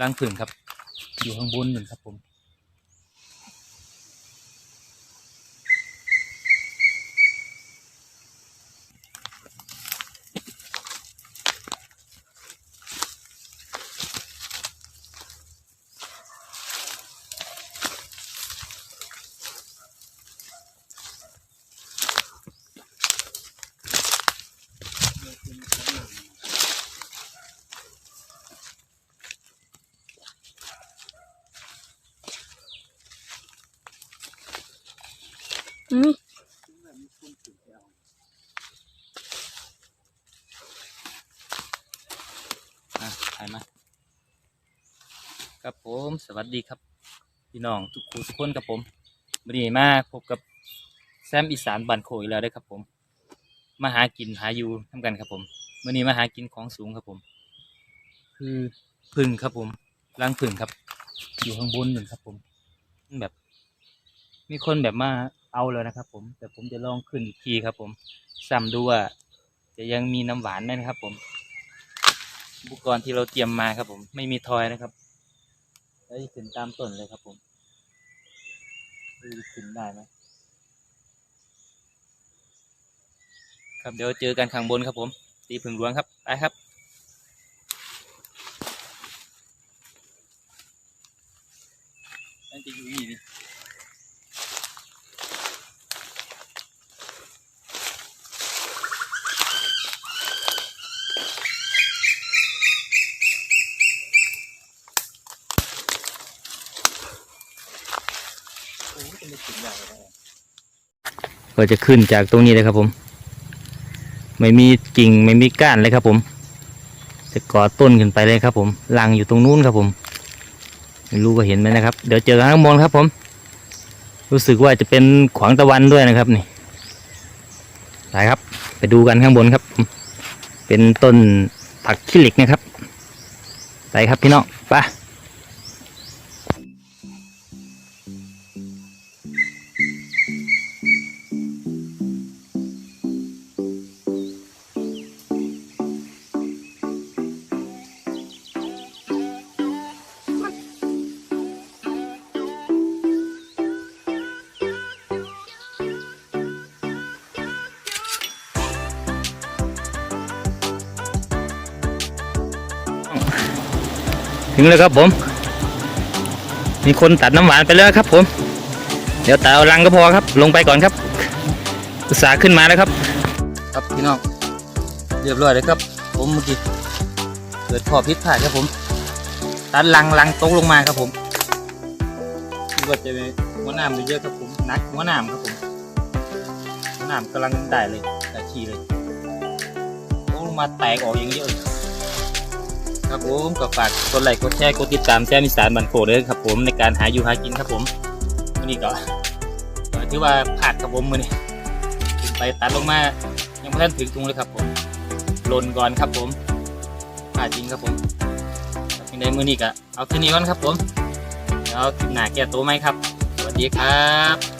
รังผึ่งครับ อยู่ข้างบนหนึ่งครับผม อืมอ่ถ่ายมา ครับผมสวัสดีครับ พี่น้องทุกคนทุกคนครับผมวันนี้มาพบกับแซมอีสานบันโคอีกแล้วได้ครับผม มาหากินหาอยู่ทำกันครับผมวันนี้มาหากินของสูงครับผม คือพึ่งครับผมรังพึ่งครับ อยู่ข้างบนหนึ่งครับผมแบบ มีคนแบบมาเอาแล้วนะครับผมแต่ผมจะลองขึ้นอีกทีครับผมซ้ำดูว่าจะยังมีน้ำหวานไหมนะครับ ผม อุปกรณ์ที่เราเตรียมมาครับ ผม ไม่มีทอยนะครับ แล้วจะขึ้นตามต้นเลยครับ ผมดูขึ้นได้ไหมครับเดี๋ยวเจอกันข้างบนครับผมตีผึ่งหลวงครับไปครับ นั่นจะอยู่นี่นี่ ก็จะขึ้นจากตรงนี้เลยครับผม ไม่มีกิ่งไม่มีก้านเลยครับผม จะก่อต้นขึ้นไปเลยครับผมรังอยู่ตรงนู้นครับผม ไม่รู้ว่าเห็นไหมนะครับ เดี๋ยวเจอกันข้างบนครับผม รู้สึกว่าจะเป็นขวางตะวันด้วยนะครับนี่ไปครับ ไปดูกันข้างบนครับผม เป็นต้นผักขี้เหล็กนะครับไปครับพี่น้องไป ถึงแล้วครับผม มีคนตัดน้ำหวานไปแล้วครับ ผม เดี๋ยวตัดเอารังก็พอครับ ลงไปก่อนครับ อุตสาห์ขึ้นมาแล้วครับ ครับพี่น้องเรียบร้อยเลยครับ ผมเมื่อกี้เกิดข้อพิษพลาดครับผม ตัดลังลังตกลงมาครับผมคิดว่าจะมีหัวหน้ำเยอะครับผมนักหัวหน้ำครับผมหัวหน้ำกำลังได้เลยได้ขี้เลยตกลงมาแตกออกอย่างเยอะ ครับผมก็ฝากกดไลค์กดแชร์กดติดตามแจ้งนิสานบันโคเลยครับผมในการหาอยู่หากินครับผมวันนี้ก็ถือว่าพลาดครับผมมือนี้ขึ้นไปตัดลงมายังไม่ทันถึงตรงเลยครับผมหล่นก่อนครับผมพลาดจริงครับผมในมือนี้ก็เอาคืนนี้ก่อนครับผมแล้วหน้าแก้ตัวไหมครับ สวัสดีครับ